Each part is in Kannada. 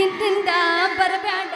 ಹಿಂದಿಂದ ಬರಬೇಡ.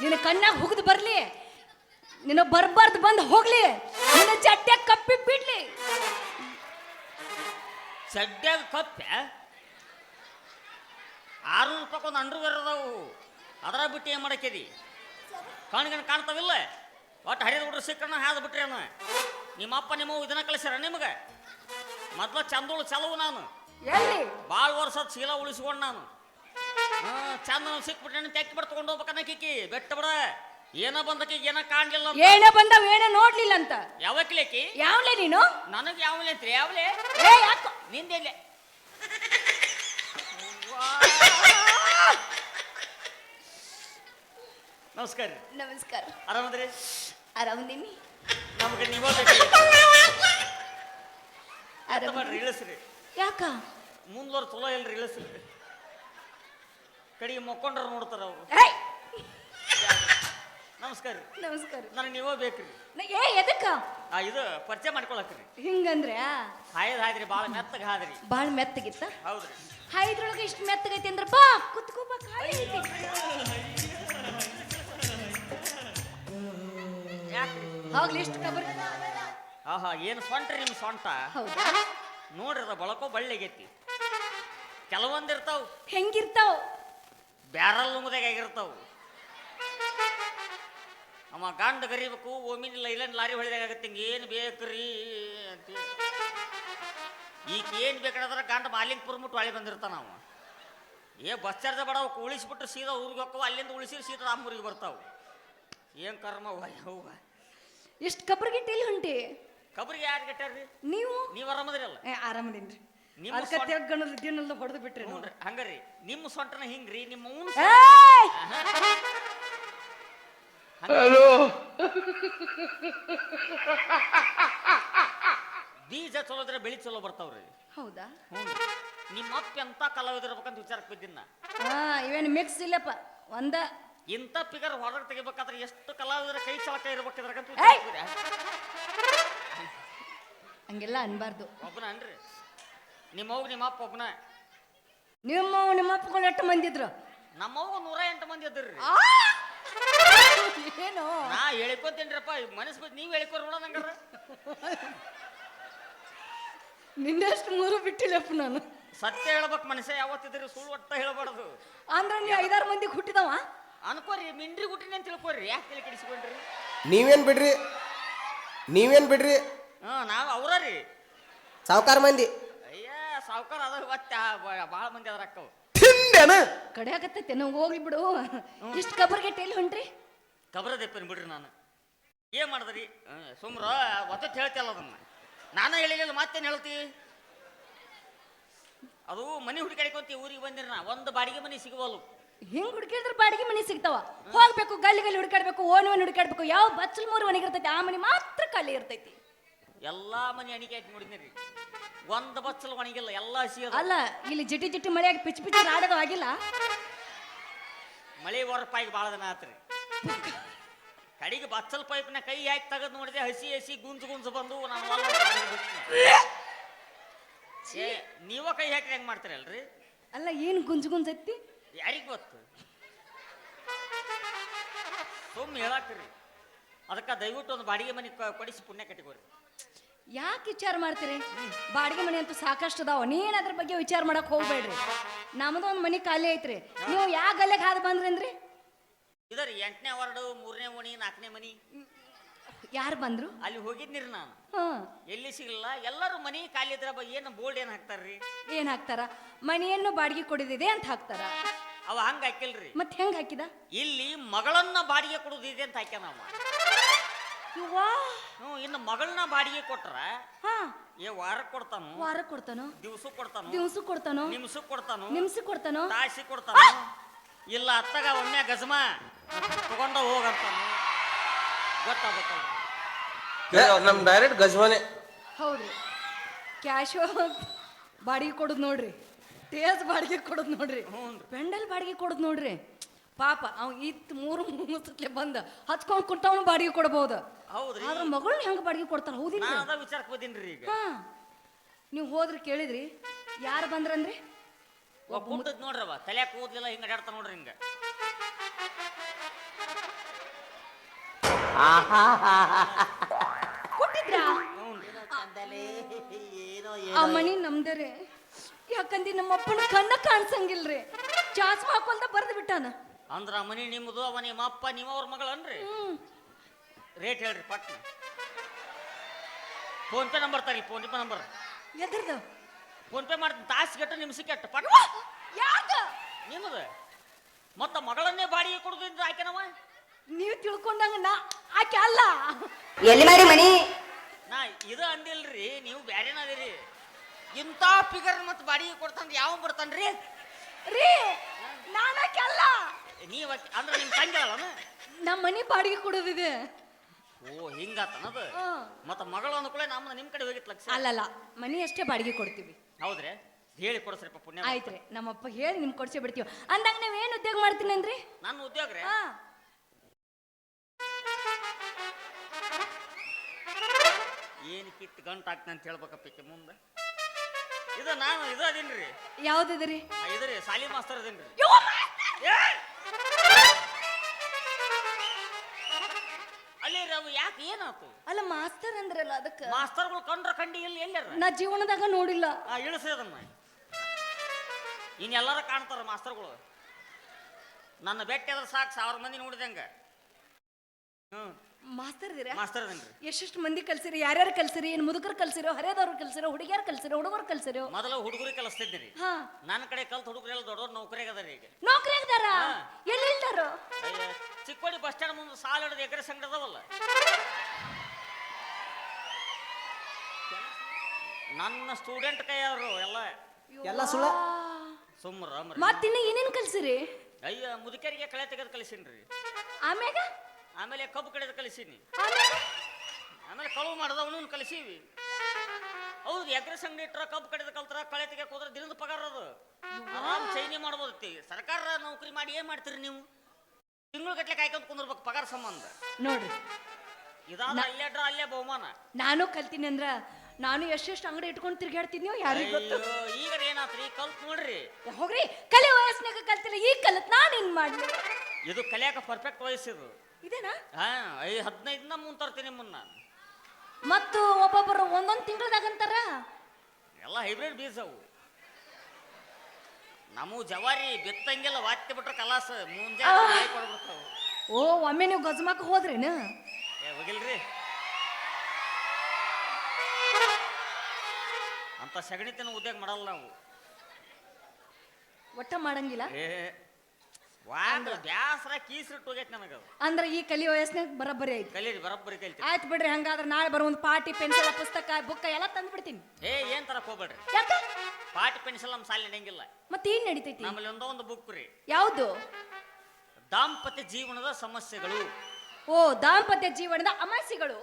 ನಿನ್ನ ಕಣ್ಣಾಗ ಹುಗ್ದು ಬರ್ಲಿ. ನಿನ್ನ ಬರ್ಬಾರ್ದು ಬಂದು ಹೋಗ್ಲಿ. ನಿನ್ನ ಚಟ್ಟೆ ಕಪ್ಪಿ ಬಿಡ್ಲಿ. ಚಡ್ಡ ಕಪ್ಪೆ? ಆರು ರೂಪಾಯಿ ಒಂದು ಅಂಡರ್ವೇರ್ ಅದಾವು. ಅದರ ಬಿಟ್ಟು ಏನು ಮಾಡಕ್ಕಿದಿ? ಕಣ್ಗನ್ ಕಾಣ್ತಾವಿಲ್ಲ? ಒಟ್ಟು ಹರಿದ ಹುಡ್ರು ಸಿಕ್ಕಣ್ಣ ಹಾದ ಬಿಟ್ರಿ ಅಣ್ಣ ನಿಮ್ಮಪ್ಪ ನಿಮ್ಮ ಇದನ್ನ ಕಳಿಸ್ಯಾರ ನಿಮಗೆ? ಮೊದ್ಲು ಚಂದೋಳು ಚಲವು ನಾನು. ಎಲ್ಲಿ? ಭಾಳ ವರ್ಷದ ಚೀಲ ಉಳಿಸ್ಕೊಂಡು ನಾನು. ಹಾ ಚಂದನ ಸಿಕ್ಬಿಟ್ರೆ ತೆಕ್ಕಿ ಬಿಡ್ ತಗೊಂಡು ಹೋಗ್ಬೇಕನ್ನ ಕಿಕ್ಕಿ ಬೆಟ್ಟ ಬಿಡ. ಏನ ಬಂದಕ್ಕೆ ಏನ ಕಾಣ್ಲಿಲ್ಲ ಅಂತ. ಏನ ಬಂದವ ಏನ ನೋಡ್ಲಿಲ್ಲ ಅಂತ. ಯಾವಕ್ಲೇಕಿ ಯಾವ್ಲೆ ನೀನು? ನನಗೆ ಯಾವ್ಲೆ ಅಂತ್ರಿ? ಯಾವಲೆ? ಏ ಯಾಕೋ? ನಿಂದೆಲ್ಲೆ ನಮಸ್ಕಾರ ರೀ ನಮಸ್ಕಾರ. ಆರಾಮದ್ರಿ? ಆರಾಮದೀನಿ. ನಮಗೆ ನೀವೇ ಆರಾಮ ಇಳಿಸ್ರಿ. ಯಾಕ? ಮುಂದ್ಲೋರ್ ಚಲೋ ಇಲ್ರಿ ಇಳಿಸ್ರಿ. ಕಡೆಗೆ ಮಕ್ಕೊಂಡ್ರ ನೋಡ್ತಾರ ಅವರು. ಏಯ್! ನಮಸ್ಕಾರ ರೀ. ನಮಸ್ಕಾರ ನನಗೆ ನೀವೇ ಬೇಕ್ರಿ. ನ- ಏ ಎದಕ್ಕ? ಆ ಇದು ಪರಿಚಯ ಮಾಡ್ಕೊಳಕ್ರಿ ಹಿಂಗಂದ್ರೆ? ಹಾಯ್ದು ಹಾಯ್ದ್ರಿ ಭಾಳ ಮೆತ್ತಗೆ ಹಾದ್ರಿ. ಬಾಳ ಮೆತ್ತಗಿತ್ತ? ಹೌದ್ರಿ. ಹೈದ್ರೊಳಗೆ ಇಷ್ಟು ಮೆತ್ತಗೈತಿ ಅಂದ್ರೆ ಬಾ ಕುತ್ಕೋ ಬಾ ಖಾಲಿ ಐತಿ. ಯಾಕ್ರಿ? ಹೋಗ್ಲಿ ಇಷ್ಟು ಕಬರ್. ಆಹಾ ಏನು ಸೊಂಟ್ರಿ ನಿಮ್ಮ ಸೊಂಟ ಹೌದಾ? ನೋಡ್ರಿ ಅದ ಬಳಕೋ ಬಳ್ಳಿಗೈತಿ. ಕೆಲವೊಂದು ಇರ್ತಾವ. ಹೆಂಗಿರ್ತಾವ? ಬ್ಯಾರಲ್ ನುಂಗದಾಗ ಆಗಿರ್ತಾವು. ಅವ ಗಂಡ ಗರಿಬೇಕು ಓಮಿನ ಲೈಲನ್ ಲಾರಿ ಹೊಳಿದಾಗ ಆಗತ್ತೆ ಏನು ಬೇಕ್ರಿ ಅಂತ. ಈಗ ಏನು ಬೇಕಾದ್ರೆ ಗಂಡ ಮಾಲಿಂಗ್ಪುರ ಮುಟ್ಟು ಹೊಳಿ ಬಂದಿರ್ತಾನ ಅವ. ಏ ಬಸ್ ಚಾರ್ಜ್ ಬಡ ಅವಕ್ಕೆ ಉಳಿಸ್ಬಿಟ್ರೆ ಸೀದಾ ಊರಿಗೆ ಹೋಗ್ತಾವ ಅಲ್ಲಿಂದ ಉಳಿಸಿದ್ರೆ ಸೀದಾ ರಾಮೂರಿಗೆ ಬರ್ತಾವ. ಏನು ಕರ್ಮ ಅವ್ವ ಇಷ್ಟು ಕಬ್ರಿಗೆ ಇಲ್ಲಿ ಹೊಂಟಿ? ಕಬ್ರಿಗೆ ಯಾರು ಗಟ್ಟಾರ್ರಿ? ನೀವು? ನೀವು ಆರಾಮದ್ರಲ್ಲ? ಆರಾಮದೀನ್ರಿ. ನಿಮ್ಮ ಅದಕ್ಕೆ ಸ್ವಂತ- ತೆಗ್ಗಣದ ದಿನಲ್ಲ ಹೊಡೆದು ಬಿಟ್ರಿ ನಾವು. ನೋಡ್ರಿ ಹಂಗರಿ ನಿಮ್ಮ ಸೊಂಟನ ಹಿಂಗ್ರಿ ನಿಮ್ಮ ಅವ್ನ ಏಯ್! ಬೀಜ ಚಲೋ ಇದ್ರೆ ಬೆಳಿ ಚಲೋ ಬರ್ತಾವ್ರಿ. ಹೌದಾ? ನಿಮ್ಮ ಅಪ್ಪ ಎಂತ ಕಲಾವಿದಿರ್ಬೇಕಂತ ವಿಚಾರಕ್ಕೆ ಬಿದ್ದಿನ ಹಾ ಇವೇನು ಮಿಕ್ಸ್ ಇಲ್ಲಪ್ಪ ಒಂದ. ಇಂಥ ಫಿಗರ್ ಹೊರಗೆ ತೆಗಿಬೇಕಾದ್ರೆ ಎಷ್ಟು ಕಲಾವಿದರ ಕೈ ಚಲಕ ಇರ್ಬೇಕಿದ್ರಕಂತ ಏಯ್! ವಿಚಾರಿಸ್ತೀರಿ? ಹಂಗೆಲ್ಲ ಅನ್ಬಾರ್ದು. ಒಬ್ಬನ ಅನ್ರಿ. ನಿಮ್ಮ ನಿಮ್ಮಪ್ಪ ನಿಮ್ಮ ಅಪ್ಪ ಒಬ್ಬನ ನಿಮ್ಮ ನಿಮ್ಮ ಅಪ್ಪಗಳು ಎಷ್ಟು ಮಂದಿದ್ರು? ಇದ್ರು ಅವ್ಗ ನೂರ ಎಂಟು ಮಂದಿ ಇದ್ರಿ ಆ! ಏನು? ನಾ ಹೇಳ್ಕೊತೇನ್ರಪ್ಪ ಮನಸ್ಸು ಬಿಟ್ಟು ನೀವು ಹೇಳಿಕೋರ್ ನೋಡ ನಂಗಾರ ನಿನ್ನಷ್ಟು ಮೂರು ಬಿಟ್ಟಿಲ್ಲಪ್ಪ ನಾನು. ಸತ್ಯ ಹೇಳ್ಬೇಕು ಮನುಷ್ಯ ಯಾವತ್ತಿದ್ರಿ ಸುಳ್ಳು ಒಟ್ಟ ಹೇಳ್ಬಾರ್ದು. ಅಂದ್ರೆ ನೀ ಐದಾರು ಮಂದಿಗೆ ಹುಟ್ಟಿದವ? ಅನ್ಕೋರಿ ಮಿಂಡ್ರಿ ಗುಟ್ಟಿನ ಅಂತ ತಿಳ್ಕೊರಿ ಯಾಕೆ ತಲೆ ಕೆಡಿಸ್ಕೊಂಡ್ರಿ? ನೀವೇನ್ ಬಿಡ್ರಿ? ನೀವೇನ್ ಬಿಡ್ರಿ? ಹಾ ನಾವು ಅವ್ರ ರೀ ಸಾವುಕಾರ ಮಂದಿ. ಸಾವ್ಕಾರ ಅದ ಇವತ್ತ ಭಾಳ ಮಂದಿ ಅದ್ರ ಅಕ್ಕವು. ತಿಂದೇನ ಕಡೆ ಆಗತ್ತೈತೆ ನಾವು ಹೋಗ್ಲಿ ಬಿಡು. ಇಷ್ಟು ಕಬರ್ಗೆಟ್ ಎಲ್ಲಿ ಹೊಂಟ್ರಿ? ಕಬ್ರ ದೆಪ್ಪನ್ ಬಿಡ್ರಿ ನಾನು. ಏನ್ ಮಾಡಿದ್ರಿ? ಸುಮ್ರ ಒತ್ತ ಹೇಳ್ತಿಲ್ಲ ಅದನ್ನ. ನಾನು ಹೇಳಿಲ್ಲ ಮತ್ತೇನು ಹೇಳ್ತಿ? ಅದು ಮನೆ ಹುಡುಕಾಡಿಕೊಂತಿ ಊರಿಗೆ ಬಂದಿರ ನಾ ಒಂದು ಬಾಡಿಗೆ ಮನೆ ಸಿಗವಲ್ಲು ಹಿಂಗ್ ಹುಡುಕಿದ್ರೆ ಬಾಡಿಗೆ ಮನೆ ಸಿಗ್ತಾವ. ಹೋಗ್ಬೇಕು ಗಲ್ಲಿ ಗಲ್ಲಿ ಹುಡುಕಾಡ್ಬೇಕು ಓನ್ ಓನ್ ಹುಡುಕಾಡ್ಬೇಕು ಯಾವ ಬಚ್ಚಲ್ ಮೂರು ಮನೆಗೆ ಇರ್ತೈತಿ ಆ ಮನೆ ಮಾತ್ರ ಖಾಲಿ ಇರ್ತೈತಿ. ಎಲ್ಲಾ ಮನೆ ಅಣಿಕೆ ಹಾಕಿ ನೋಡಿದ್ರಿ ಒಂದು ಬಚ್ಚಲು ಒಣಗಿಲ್ಲ ಎಲ್ಲ ಹಸಿ ಅದ ಅಲ್ಲ ಇಲ್ಲಿ ಜಿಟಿ ಜಿಟಿ ಮಳೆಯಾಗಿ ಪಿಚ್ ಪಿಚ್ ಆಡೋದು ಆಗಿಲ್ಲ? ಮಳೆ ಹೊರಪಾಗಿ ಭಾಳ ದಿನ ಆತ್ರಿ. ಕಡೆಗೆ ಬಚ್ಚಲ್ ಪೈಪ್ನ ಕೈ ಹಾಕಿ ತೆಗೆದು ನೋಡಿದೆ ಹಸಿ ಹಸಿ ಗುಂಜು ಗುಂಜು ಬಂದು ನಾನು ಏ ನೀವ ಕೈ ಹಾಕಿ ಹೆಂಗ್ ಮಾಡ್ತೀರಲ್ರಿ ಅಲ್ಲ ಏನು ಗುಂಜು ಗುಂಜತ್ತಿ ಯಾರಿಗ್ ಗೊತ್ತು? ಸುಮ್ಮನೆ ಹೇಳಾಕ್ರಿ. ಅದಕ್ಕೆ ದಯವಿಟ್ಟು ಒಂದು ಬಾಡಿಗೆ ಮನೆ ಕೊಡಿಸಿ ಪುಣ್ಯ ಕಟ್ಟಿಕೋರಿ ಯಾಕೆ ವಿಚಾರ ಮಾಡ್ತೀರಿ? ಬಾಡಿಗೆ ಮನೆ ಅಂತೂ ಸಾಕಷ್ಟು ಅದಾವ. ನೀನ್ ಅದ್ರ ಬಗ್ಗೆ ವಿಚಾರ ಮಾಡಕ್ ಹೋಗ್ಬೇಡ್ರಿ. ನಮ್ದು ಒಂದು ಮನೆ ಖಾಲಿ ಐತ್ರಿ. ನೀವು ಯಾವ ಗಲ್ಲೆಗೆ ಹಾದು ಬಂದ್ರೇನ್ರಿ ಇದರ ಎಂಟನೇ ವಾರ್ಡು ಮೂರನೇ ಮನಿ ನಾಲ್ಕನೇ ಮನಿ. ಯಾರು ಬಂದ್ರು? ಅಲ್ಲಿ ಹೋಗಿದ್ನಿರಿ ನಾನು. ಎಲ್ಲಿ ಸಿಗಲಿಲ್ಲ? ಎಲ್ಲರೂ ಮನಿ ಖಾಲಿ ಇದ್ರ ಬ- ಏನು ಬೋರ್ಡ್ ಏನು ಹಾಕ್ತಾರ್ರಿ? ಏನ್ ಹಾಕ್ತಾರ? ಮನೆಯನ್ನು ಬಾಡಿಗೆ ಕೊಡಿದಿದೆ ಅಂತ ಹಾಕ್ತಾರ. ಅವ ಹಂಗ ಹಾಕಿಲ್ರಿ. ಮತ್ತೆ ಹೆಂಗ್ ಹಾಕಿದ? ಇಲ್ಲಿ ಮಗಳನ್ನ ಬಾಡಿಗೆ ಕೊಡುದಿದೆ ಅಂತ ಹಾಕ್ಯಾನ ಅವ. ಇವ್ವಾ ಹ್ಞೂ ಇನ್ನು ಮಗಳನ್ನ ಬಾಡಿಗೆ ಕೊಟ್ರ ಹಾ. ಏ ವಾರಕ್ಕೆ ಕೊಡ್ತಾನು? ವಾರ ಕೊಡ್ತಾನೋ? ದಿವ್ಸಕ್ಕೆ ಕೊಡ್ತಾನು? ದಿವಸ ಕೊಡ್ತಾನೋ? ನಿಮ್ಸಕ್ಕೆ ಕೊಡ್ತಾನು? ನಿಮ್ಸಕ್ಕೆ ಕೊಡ್ತಾನೋ? ತಾಸಿ ಕೊಡ್ತಾನು? ಇಲ್ಲ ಅತ್ತಗ ಒಮ್ಮೆ ಗಜಮ. ತಗೊಂಡ ಹೋಗಂತಾನು. ಗೊತ್ತಾಗತ್ತಲ್ಲ ನಮ್ ಡೈರೆಕ್ಟ್ ಗಜ್ವಾನೆ ಹೌದ್ರಿ. ಕ್ಯಾಶ್ ಬಾಡಿಗೆ ಕೊಡೋದು ನೋಡ್ರಿ. ಟೇಸ್ ಬಾಡಿಗೆ ಕೊಡೋದು ನೋಡ್ರಿ. ಹ್ಞೂನ್ರಿ. ಪೆಂಡಲ್ ಬಾಡಿಗೆ ಕೊಡೋದು ನೋಡ್ರಿ. ಪಾಪ ಅವ್ ಇತ್ ಮೂರು ಮೂಸತ್ಲೆ ಬಂದ ಹಚ್ಕೊಂಡ್ ಕುಂತವನು ಬಾಡಿಗೆ ಕೊಡ್ಬೋದು. ಹೌದ್ರಿ. ಆದ್ರ ಮಗಳನ್ನ ಹೆಂಗ್ ಬಾಡಿಗೆ ಕೊಡ್ತಾರ? ನಾ ಹೌದಿಲ್ಲ ಅದ ವಿಚಾರಕ್ಕೆ ಬಂದಿನ್ರಿ ಈಗ. ಹಾ. ನೀವು ಹೋದ್ರಿ ಕೇಳಿದ್ರಿ ಯಾರು ಬಂದ್ರಂದ್ರಿ? ಒಬ್ಬ ಕುಂತದ್ ನೋಡ್ರಿ ಅವ ತಲೆ ಕೂದ್ಲಿಲ್ಲ ಹಿಂಗ ನೋಡ್ರಿ ಹಿಂಗ. ಕೊಟ್ಟಿದ್ರಾ? ಆ ಮನಿ ನಮ್ದರಿ. ಯಾಕಂದಿ ನಮ್ಮ ಅಪ್ಪನ ಕಣ್ಣ ಕಾಣ್ಸಂಗಿಲ್ರಿ. ಚಾಸ್ಮ ಹಾಕೊಲ್ದ ಬರ್ದ್ ಬಿಟ್ಟಾನ. ಅಂದ್ರ ಆ ಮನಿ ನಿಮ್ಮದು ಅವ ನಿಮ್ಮ ಅಪ್ಪ ನಿಮ್ಮ ಅವ್ರ ಮಗಳನ್ರಿ ರೇಟ್ ಹೇಳ್ರಿ ಪಟ್ನ. ಫೋನ್ ಪೇ ನಂಬರ್ ತರಿ ಫೋನ್ ಪೇ ನಂಬರ್. ಎದ್ರದು? ಫೋನ್ ಪೇ ಮಾಡ್ತೀನಿ ತಾಸು ಕೆಟ್ಟ ನಿಮಿಷ ಕೆಟ್ಟ. ಪಟ್ ಯಾಕ ನಿಮ್ಮದು ಮತ್ತ ಮಗಳನ್ನೇ ಬಾಡಿಗೆ ಕೊಡುದಿದ್ರೆ ಆಕೆನವ ನೀವು ತಿಳ್ಕೊಂಡಂಗ ನಾ ಆಕೆ ಅಲ್ಲ. ಎಲ್ಲಿ ಮಾಡಿ ಮನಿ? ನಾ ಇದು ಅಂದಿಲ್ರಿ ನೀವು ಬ್ಯಾರೇನದಿರಿ ಇಂಥ ಫಿಗರ್ ಮತ್ತೆ ಬಾಡಿಗೆ ಕೊಡ್ತಾನೆ ಯಾವ ಬರ್ತಾನ್ರಿ? ರೀ ನಾನ್ ಆಕೆ ಅಲ್ಲ. ನೀವ್ ಅಂದ್ರೆ ನಿಮ್ ತಂಗಿ ನಮ್ಮ ಮನೆ ಬಾಡಿಗೆ ಕೊಡೋದಿದೆ. ಓ ಹಿಂಗಾತನದು ಹಾ. ಮತ್ತ ಮಗಳು ಅಂದ್ಕೊಳ್ಳೆ ನಮ್ಮ ನಿಮ್ ಕಡೆ ಹೋಗಿತ್ತು ಲಕ್ಷ? ಅಲ್ಲಲ್ಲ ಮನಿ ಅಷ್ಟೇ ಬಾಡಿಗೆ ಕೊಡ್ತೀವಿ. ಹೌದ್ರಿ? ಹೇಳಿ ಕೊಡ್ಸ್ರಿಪ್ಪ ಪುಣ್ಯ ಆಯ್ತ್ರಿ ನಮ್ಮಪ್ಪ ಹೇಳಿ ನಿಮ್ ಕೊಡ್ಸೇ ಬಿಡ್ತೀವಿ. ಅಂದಾಗ ನಾವ್ ಏನ್ ಉದ್ಯೋಗ ಮಾಡ್ತೀನಿ ಅಂದ್ರಿ? ನನ್ನ ಉದ್ಯೋಗ ರೀ? ಹಾ. ಏನು ಕಿತ್ತು ಗಂಟು ಹಾಕ್ತಾನೆ ಅಂತ ಹೇಳ್ಬೇಕಪ್ಪ ಈಕೆ ಮುಂದೆ? ಇದು ನಾನು ಇದು ಅದೀನ್ರಿ. ಯಾವ್ದು ಇದ್ರಿ ಸಾಲಿ ಮಾಸ್ತರ್ ಅದೀನ್ರಿ. ಅಲ್ಲಿ ಯಾಕೆ ಏನಾತು? ಅಲ್ಲ ಮಾಸ್ತರ್ ಅಂದ್ರಲ್ಲ ಅದಕ್ಕೆ. ಮಾಸ್ತರ್ಗಳು ಕಂಡ್ರ ಕಂಡಿ ಇಲ್ಲಿ ಎಲ್ಲಾರ? ನಾ ಜೀವನದಾಗ ನೋಡಿಲ್ಲ. ಆ ಇಳಿಸಿ ಅದನ್ನ ಇನ್ನೆಲ್ಲರ ಕಾಣ್ತಾರ ಮಾಸ್ತರ್ಗಳು. ನನ್ನ ಬೆಟ್ಟ ಅದ್ರ ಸಾಕು ಸಾವಿರ ಮಂದಿ ನೋಡಿದಂಗ ಹ್ಮ್. ಮಾಸ್ತರ್ ಇದೀರಾ? ಮಾಸ್ತರ್ ಅದೇನ್ರಿ ಎಷ್ಟೆಷ್ಟು ಮಂದಿ ಕಲ್ಸಿರಿ? ಯಾರ್ಯಾರು ಕಲ್ಸಿರಿ? ಏನ್ ಮುದುಕರು ಕಲ್ಸಿರೋ ಹರಿಯದವ್ರು ಕಲ್ಸಿರೋ ಹುಡುಗಿಯರ್ ಕಲ್ಸಿರೋ ಹುಡುಗರು ಕಲ್ಸಿರೋ? ಮೊದಲ ಹುಡುಗರಿಗೆ ಕಲಿಸ್ತಿದ್ದೆ ರೀ ಹಾ. ನನ್ನ ಕಡೆ ಕಲ್ತ್ ಹುಡುಗರು ಎಲ್ಲ ದೊಡ್ಡ ದೊಡ್ಡ ನೌಕರಿಯಾಗ ಅದಾರ? ಈಗ ನೌಕರಿ. ಎಲ್ಲಿ? ಇಲ್ದಾರೋ ಚಿಕ್ಕೋಡಿ ಬಸ್ ಸ್ಟ್ಯಾಂಡ್ ಮುಂದೆ ಸಾಲ ಹಿಡಿದು ಎಕರೆ ಸಂಗಡ ಅದಾವಲ್ಲ. ನನ್ನ ಸ್ಟೂಡೆಂಟ್ ಕೈಯವರು ಎಲ್ಲ. ಎಲ್ಲ ಸುಳ ಸುಮ್ಮರ ಮತ್ತಿನ್ನ ಏನೇನ್ ಕಲ್ಸಿರಿ? ಅಯ್ಯ ಮುದುಕರಿಗೆ ಕಳೆ ತೆಗೆದು ಕಲಿಸೀನ್ರಿ. ಆಮ್ಯಾಗ? ಆಮೇಲೆ ಕಬ್ಬು ಕಡೆದು ಕಲಿಸೀನಿ. ಆಮ್ಯಾಗ? ಆಮೇಲೆ ಕಳುವು ಮಾಡಿದವನು ಕಲಿಸೀವಿ. ಹೌದು ಎಕರೆ ಸಂಗಡಿ ಇಟ್ರ ಕಬ್ಬು ಕಡೆದು ಕಲ್ತರ ಕಳೆ ತೆಗೆಯಕ್ಕೆ ಹೋದ್ರೆ ದಿನದ ಪಗಾರ ಅದು. ಆರಾಮ್ ಚೈನಿ ಮಾಡ್ಬೋದೈತಿ ಸರ್ಕಾರ ನೌಕರಿ ಮಾಡಿ ಏನ್ ಮಾಡ್ತೀರಿ ನೀವು? ತಿಂಗಳು ಗಟ್ಲೆ ಕಾಯ್ಕೊಂಡು ಕುಂದಿರ್ಬೇಕು ಪಗಾರ ಸಂಬಂಧ. ನೋಡ್ರಿ. ಇದಾದ ಅಲ್ಲೇ ಡ್ರ ಅಲ್ಲೇ ಬಹುಮಾನ. ನಾನು ಕಲ್ತೀನಿ ಅಂದ್ರ ನಾನು ಎಷ್ಟೆಷ್ಟು ಅಂಗಡಿ ಇಟ್ಕೊಂಡು ತಿರ್ಗಾಡ್ತಿದ್ನೋ ಯಾರಿಗ್ ಗೊತ್ತು? ಅಯ್ಯೋ, ಈಗ ಏನಾತ್ರಿ? ಕಲ್ತ್ ನೋಡ್ರಿ. ಹೋಗ್ರಿ. ಕಲಿ ವಯಸ್ಸಿನಾಗ ಕಲ್ತಿಲ್ಲ ಈಗ ಕಲತ್ ನಾನು ಏನ್ ಮಾಡ್ಲಿ? ಇದು ಕಲಿಯಾಕ ಪರ್ಫೆಕ್ಟ್ ವಯಸ್ಸಿದು ಇದೇನಾ? ಹಾ ಐ ಹದಿನೈದನ್ನ ಮುಂದ್ ತರ್ತೀನಿ ಮುನ್ನ ಮತ್ತು ಒಬ್ಬೊಬ್ಬರು ಒಂದೊಂದು ತಿಂಗಳದಾಗ ಅಂತಾರ? ಎಲ್ಲ ಹೈಬ್ರಿಡ್ ಬೀಜ ಅವು. ನಮ್ಮ ಜವಾರಿ ಬಿತ್ತಂಗಿಲ್ಲ ವಾತ್ತಿ ಬಿಟ್ರೆ ಕಲಾಸ ಮುಂಜಾನೆ ಕೊಡ್ಬಿಡ್ತಾವು. ಓ ಒಮ್ಮೆ ನೀವು ಗಜಮಾಕ ಹೋದ್ರೇನ? ಏ ಹೋಗಿಲ್ರಿ. ಅಂತ ಸಗಣಿ ತಿನ್ನ ಉದ್ಯೋಗ ಮಾಡಲ್ಲ ನಾವು. ಒಟ್ಟ ಮಾಡಂಗಿಲ್ಲ? ಏ ವಾಂದ್ರ ಬ್ಯಾಸರ ಕೀಸ್ರಿಟ್ಟು ಹೋಗೈತೆ ನನಗದು ಅಂದ್ರ ಈ ಕಲಿ ವಯಸ್ಸಿನಾಗ ಬರಬ್ಬರಿ ಐತಿ. ಕಲೀರಿ ಬರೋಬ್ಬರಿ ಕಲಿತಿ ಆಯ್ತು ಬಿಡ್ರಿ ಹಂಗಾದ್ರೆ ನಾಳೆ ಬರೋ ಒಂದು ಪಾಟಿ ಪೆನ್ಸಿಲ್ ಪುಸ್ತಕ ಬುಕ್ಕ ಎಲ್ಲ ತಂದ್ಬಿಡ್ತೀನಿ. ಏ ಏನ್ ತರಕ್ ಹೋಗ್ಬೇಡ್ರಿ. ಯಾಕ? ಪಾಟಿ ಪೆನ್ಸಿಲ್ ನಮ್ಮ ಸಾಲಿ ನಡೆಯಂಗಿಲ್ಲ ಮತ್ತೆ ಏನ್ ನಡಿತೈತಿ? ನಮ್ಮಲ್ಲಿ ಒಂದೋ ಒಂದು ಬುಕ್ ರೀ. ಯಾವುದು? ದಾಂಪತ್ಯ ಜೀವನದ ಸಮಸ್ಯೆಗಳು. ಓ ದಾಂಪತ್ಯ ಜೀವನದ ಅಮಾಸಿಗಳು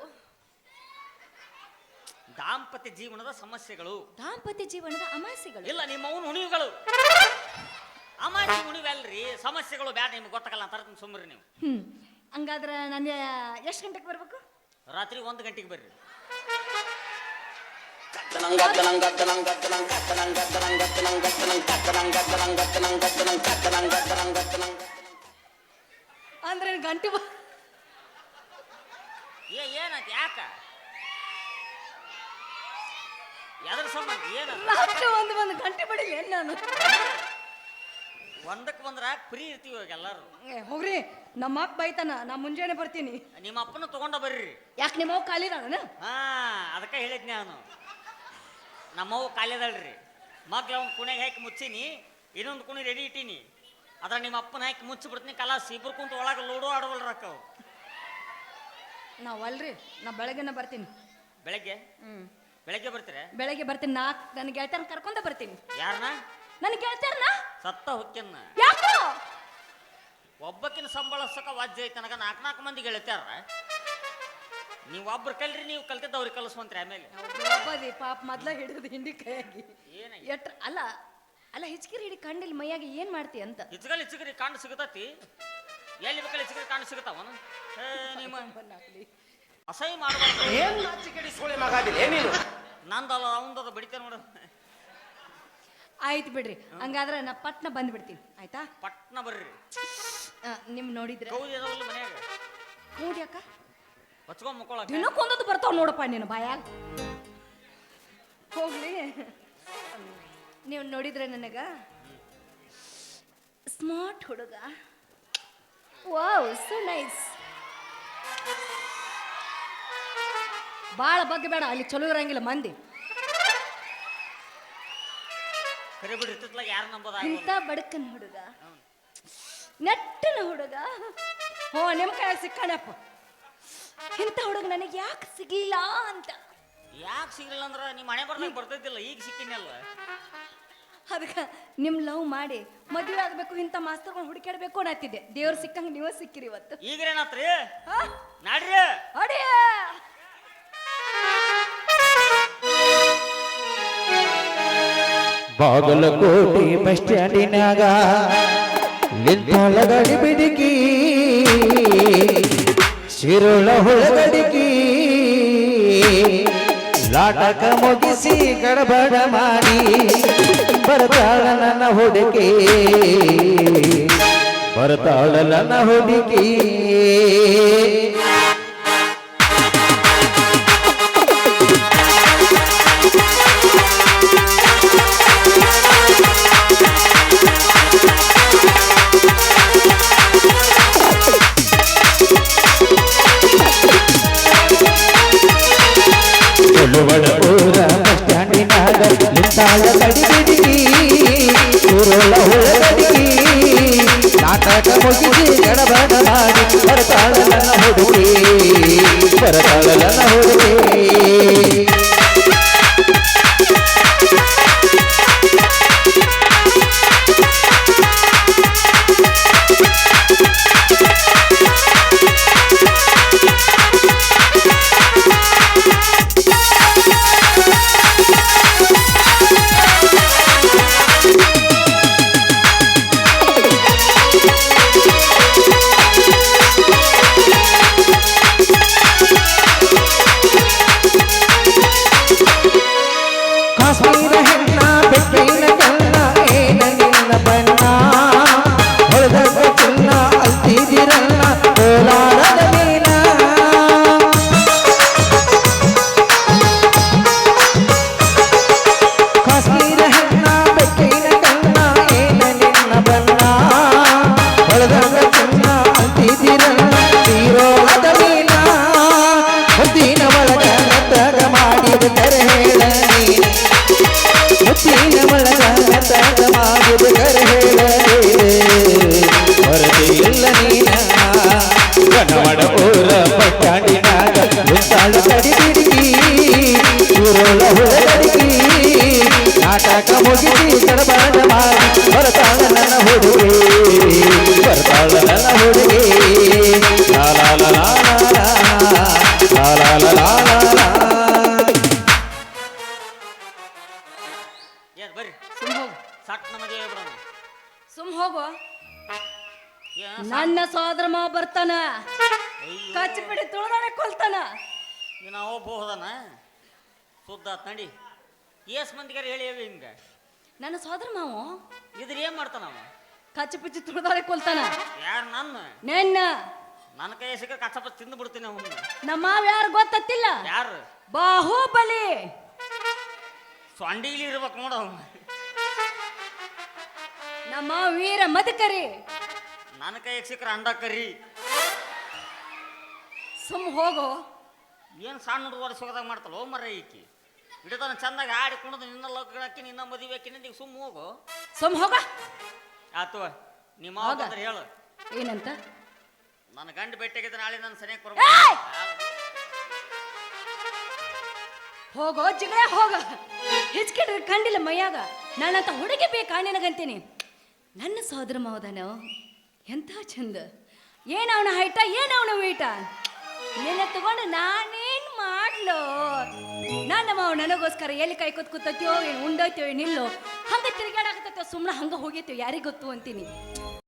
ದಾಂಪತ್ಯ ಜೀವನದ ಸಮಸ್ಯೆಗಳು. ದಾಂಪತ್ಯ ಜೀವನದ ಅಮಾಸಿಗಳು ಇಲ್ಲ ನಿಮ್ಮ ಅವನು ಹುಣಿವುಗಳು. ಅಮಾಸಿ ಹುಣಿವೆ ಅಲ್ರಿ ಸಮಸ್ಯೆಗಳು ಬ್ಯಾಡ ನಿಮ್ಗೆ ಗೊತ್ತಾಗಲ್ಲ ಅಂತ ಅರ್ಥ ಸುಮ್ಮರಿ ನೀವು. ಹ್ಮ್ ಹಂಗಾದ್ರ ನಾನು ಎಷ್ಟು ಗಂಟೆಗೆ ಬರ್ಬೇಕು? ರಾತ್ರಿ ಒಂದು ಗಂಟೆಗೆ ಬರ್ರಿ. ಅಂದ್ರೆ ಗಂಟೆ ಏ ಏನಾಯ್ತು ಯಾಕ? ಎದ್ರ ಸಂಬಂಧ ಏನ? ಒಂದು ಒಂದು ಗಂಟೆ ಬಡಿಲಿ ಏನ್ ನಾನು? ಒಂದಕ್ಕೆ ಬಂದ್ರ ಫ್ರೀ ಇರ್ತೀವಿ ಇವಾಗ ಎಲ್ಲಾರು. ಏ, ಹೋಗ್ರಿ. ನಮ್ಮ ಅಪ್ಪ ಬೈತಾನ ನಾ ಮುಂಜಾನೆ ಬರ್ತೀನಿ. ನಿಮ್ಮ ಅಪ್ಪನ ತಗೊಂಡ ಬರ್ರಿ. ಯಾಕೆ ನಿಮ್ಮವ್ ಖಾಲಿದಾಳನ ಹಾ ಅದಕ್ಕೆ ಹೇಳಿದ್ನಿ ನಾನು. ನಮ್ಮವ್ವ ಕಾಲೇದಳ್ರಿ. ಮಗ್ಲ ಒಂದು ಕುಣಿಗೆ ಹಾಕಿ ಮುಚ್ಚೀನಿ ಇನ್ನೊಂದು ಕುಣಿ ರೆಡಿ ಇಟ್ಟೀನಿ. ಅದ್ರ ನಿಮ್ಮ ಅಪ್ಪನ ಹಾಕಿ ಮುಚ್ಚಿ ಬಿಡ್ತೀನಿ ಕಲ ಇಬ್ರು ಕುಂತ ಒಳಗೆ ಲೂಡೋ ಆಡವಲ್ರಕ್ಕ ಅವು ನಾವು ಅಲ್ರಿ ನಾ ಬೆಳಗ್ಗೆನ ಬರ್ತೀನಿ. ಬೆಳಗ್ಗೆ? ಹ್ಮ್. ಬೆಳಗ್ಗೆ ಬರ್ತೀರ? ಬೆಳಗ್ಗೆ ಬರ್ತೀನಿ ನಾಲ್ಕು ನನ್ನ ಗೆಳತಿಯರ್ನ ಕರ್ಕೊಂಡ ಬರ್ತೀನಿ. ಯಾರನ್ನ ನನ್ನ ಗೆಳತಿಯರ್ನ? ಸತ್ತ ಹುಕ್ಕಿನ ಯಾಕೋ? ಸಂಬಳ ಸಕ ವಾಜ್ಯ ಐತೆ ನನಗೆ ನಾಲ್ಕು ನಾಲ್ಕು ಮಂದಿ ಗೆಳತ್ಯಾರ ನೀವು ಒಬ್ರು ಕಲ್ರಿ ನೀವು ಕಲ್ತಿದ್ದ ಅವ್ರಿಗೆ ಕಲಿಸುವಂತ್ರಿ ಆಮೇಲೆ ಒಬ್ಬದಿ ಪಾಪ ಮೊದ್ಲ ಹಿಡಿದು ಹಿಂಡಿ ಕೈಯಾಗಿ. ಏನಾಗಿ ಎಟ್ರ ಅಲ್ಲ ಅಲ್ಲ ಹಿಚ್ಕಿರಿ ಹಿಡಿ ಕಂಡಿಲ್ ಮೈಯಾಗಿ ಏನ್ ಮಾಡ್ತಿ ಅಂತ. ಹಿಚ್ಕಲ್ ಹಿಚ್ಕರಿ ಕಾಣ್ ಸಿಗತತಿ. ಎಲ್ಲಿ ಬೇಕಲ್ಲಿ ಹಿಚ್ಕರಿ ಕಾಣ್ ಸಿಗತಾವನ ಏ ನಿಮ್ಮ ಅಸಹ್ಯ ಮಾಡಬಾರ್ದು. ಏನ್ ನಾಚಿಕೆಡಿ ಸೋಳೆ ಮಗಾದಿಲ್ಲ ನೀನು? ನಂದಲ್ಲ ಅವಂದದ ನೋಡು. ಆಯ್ತು ಬಿಡ್ರಿ ಹಂಗಾದ್ರೆ ನಾ ಪಟ್ನ ಬಂದ್ಬಿಡ್ತೀನಿ. ಆಯ್ತಾ? ಪಟ್ನ ಬರ್ರಿ. ಆ, ನಿಮ್ ನೋಡಿದ್ರೆ. ಕೌದಿ ಅದಾವಲ್ಲ ಮನ್ಯಾಗ. ನೋಡಿ ಅಕ್ಕ? ಹಚ್ಕೊಂಡ್ ಮುಕ್ಕೊಳಕ ದಿನಕ್ಕೊಂದೊಂದು ಬರ್ತಾವ ನೋಡಪ್ಪ ನೀನು ಬಾಯಾಗ. ಹೋಗ್ಲಿ. ನೀವು ನೋಡಿದ್ರೆ ನನಗ ಸ್ಮಾರ್ಟ್ ಹುಡುಗ. ವಾವ್ ಸೊ ನೈಸ್ ಭಾಳ ಬಗ್ಗೆ ಬೇಡ ಅಲ್ಲಿ ಚಲೋ ಇರಂಗಿಲ್ಲ ಮಂದಿ. ಕರಿ ಬಿಡ್ರಿ ಇತ್ತಿತ್ಲಾಗ ಯಾರು ನಂಬೋದ ಇಂಥ ಬಡಕನ್ ಹುಡುಗ. ನೆಟ್ಟನ ಹುಡುಗ. ಹೋ ನಿಮ್ ಕೈ ಸಿಕ್ಕಣಪ್ಪ. ಇಂಥ ಹುಡುಗ ನನಗೆ ಯಾಕೆ ಸಿಗ್ಲಿಲ್ಲ ಅಂತ? ಯಾಕೆ ಸಿಗ್ಲಿಲ್ಲ ಅಂದ್ರೆ ನಿಮ್ಮ ಮನೆ ಬರ್ದಾಗ ಬರ್ತೈತಿಲ್ಲ ಈಗ ಸಿಕ್ಕಿನಲ್ಲ ಅದಕ್ಕೆ ನಿಮ್ಮ ಲವ್ ಮಾಡಿ ಮದುವೆ ಆಗ್ಬೇಕು ಇಂಥ ಮಾಸ್ತರ್ಗಳು ಹುಡುಕಾಡ್ಬೇಕು ಅನ್ನತ್ತಿದ್ದೆ. ದೇವ್ರು ಸಿಕ್ಕಂಗೆ ನೀವೇ ಸಿಕ್ಕಿರಿ ಇವತ್ತು. ಈಗ್ರೇನಾತ್ರಿ? ಹಾ? ನಾಡ್ರಿ? ಅಡಿ ಬಾಗಲಕೋಟೆ ಬಸ್ ಸ್ಟ್ಯಾಂಡಿನಾಗ ನಿಂತಾಳ ಗಡಿ ಬಿಡಿಕಿ ಶಿರುಳ ಹುಳಗಡಿಕಿ ಲಾಟಕ ಮುಗಿಸಿ ಗಡಬಡ ಮಾಡಿ ಬರ್ತಾಳ ನನ್ನ ಹುಡುಕಿ. ಬರ್ತಾಳ ನನ್ನ ಹುಡುಕಿ. ನಿಂತಾಳ ಕಡಿಬಿಡಿಗಿ ಊರೊಳ ಹುಳಗಡಿಗಿ ನಾಟಕ ಮುಗಿಸಿ ಗಡಬಡ ಮಾಡಿ ಬರ್ತಾಳ ನನ್ನ ಹುಡುಗಿ ಬರತಾಳ ನನ್ನ ಹುಡುಗಿ. ಮಾವ ಕಚ್ಚಿಬಿಡಿ ತುಳಿದಾನೆ ಕೊಲ್ತಾನ? ಈಗ ನಾವು ಹೋದನ? ಸುದ್ದ ನಡಿ. ಏಸ್ ಮಂದಿಗಾರ ಹೇಳಿ ಹಿಂಗ. ನನ್ನ ಸೋದರ ಮಾವ? ಇದ್ರ ಏನ್ ಮಾಡ್ತಾನ ಅವ? ಕಚ್ಚಿ ಪಿಚ್ಚಿ ತುಳಿದಾಳೆ ಕೊಲ್ತಾನ? ಯಾರು ನನ್ನ? ನೆನ್ನ? ನನ್ನ ಕೈ ಸಿಕ್ಕ ಕಚ್ಚಪ್ಪ ತಿಂದು ಬಿಡ್ತೀನಿ ಅವನು ನಮ್ಮ ಮಾವ ಯಾರು ಗೊತ್ತಿಲ್ಲ ಯಾರು? ಬಾಹುಬಲಿ. ಸೊಂಡಿಲಿ ಇರ್ಬೇಕು ನೋಡ ಅವನು. ನಮ್ಮ ವೀರ ಮದಕರಿ. ನನ್ನ ಕೈ ಸಿಕ್ಕರೆ ಅಂಡ ಕರಿ ಸುಮ್ ಹೋಗು. ಏನು ಸಣ್ಣ ಹುಡುಗ ವರ್ಷದಾಗ ಮಾಡ್ತಲ್ಲ ಮರ ಈಕಿ. ಹಿಡಿದನ ಚಂದಾಗಿ ಆಡಿ ಕುಣಿದು ನಿನ್ನ ಲಗ್ನಕ್ಕೆ ನಿನ್ನ ಮದುವೆ ಆಕಿ ಸುಮ್ಮ ಹೋಗು. ಸುಮ್ ಹೋಗ. ಆತು ನಿಮ್ಮ. ಅಂದ್ರೆ ಹೇಳು. ಏನಂತ? ನನ್ನ ಗಂಡ ಭೇಟಿಯಾಗಿದ್ದ ನಾಳೆ ನನ್ನ ಸನಿಯಕ್ಕೆ ಏಯ್! ಹೋಗೋ ಜಿಗಳೆ ಹೋಗ. ಹೆಚ್ಚಿಗೆ ಕಂಡಿಲ್ಲ ಮೈಯಾಗ. ನಾನಂತ ಹುಡುಗಿ ಬೇಕಾ ನಿನಗಂತೀನಿ. ನನ್ನ ಸೋದರ ಮಾವದನು ಎಂಥ ಚಂದ. ಏನ ಅವನ ಹೈಟ ಏನ ಅವನ ವೇಟ? ನಿನ್ನ ತಗೊಂಡು ನಾನೇನ್ ಮಾಡ್ಲೋ? ಮಾವ ನನಗೋಸ್ಕರ ಎಲ್ಲಿ ಕೈ ಕೂತ್ ಕೂತತ್ಯೋ ಏನು ಉಂಡೋಯ್ತೋ ಏನಿಲ್ಲೋ ಹಂಗ ತಿರ್ಗಾಡಕತ್ತೋ ಸುಮ್ಮನೆ ಹಂಗ ಹೋಗಿತ್ಯೋ ಯಾರಿಗ್ ಗೊತ್ತು ಅಂತೀನಿ.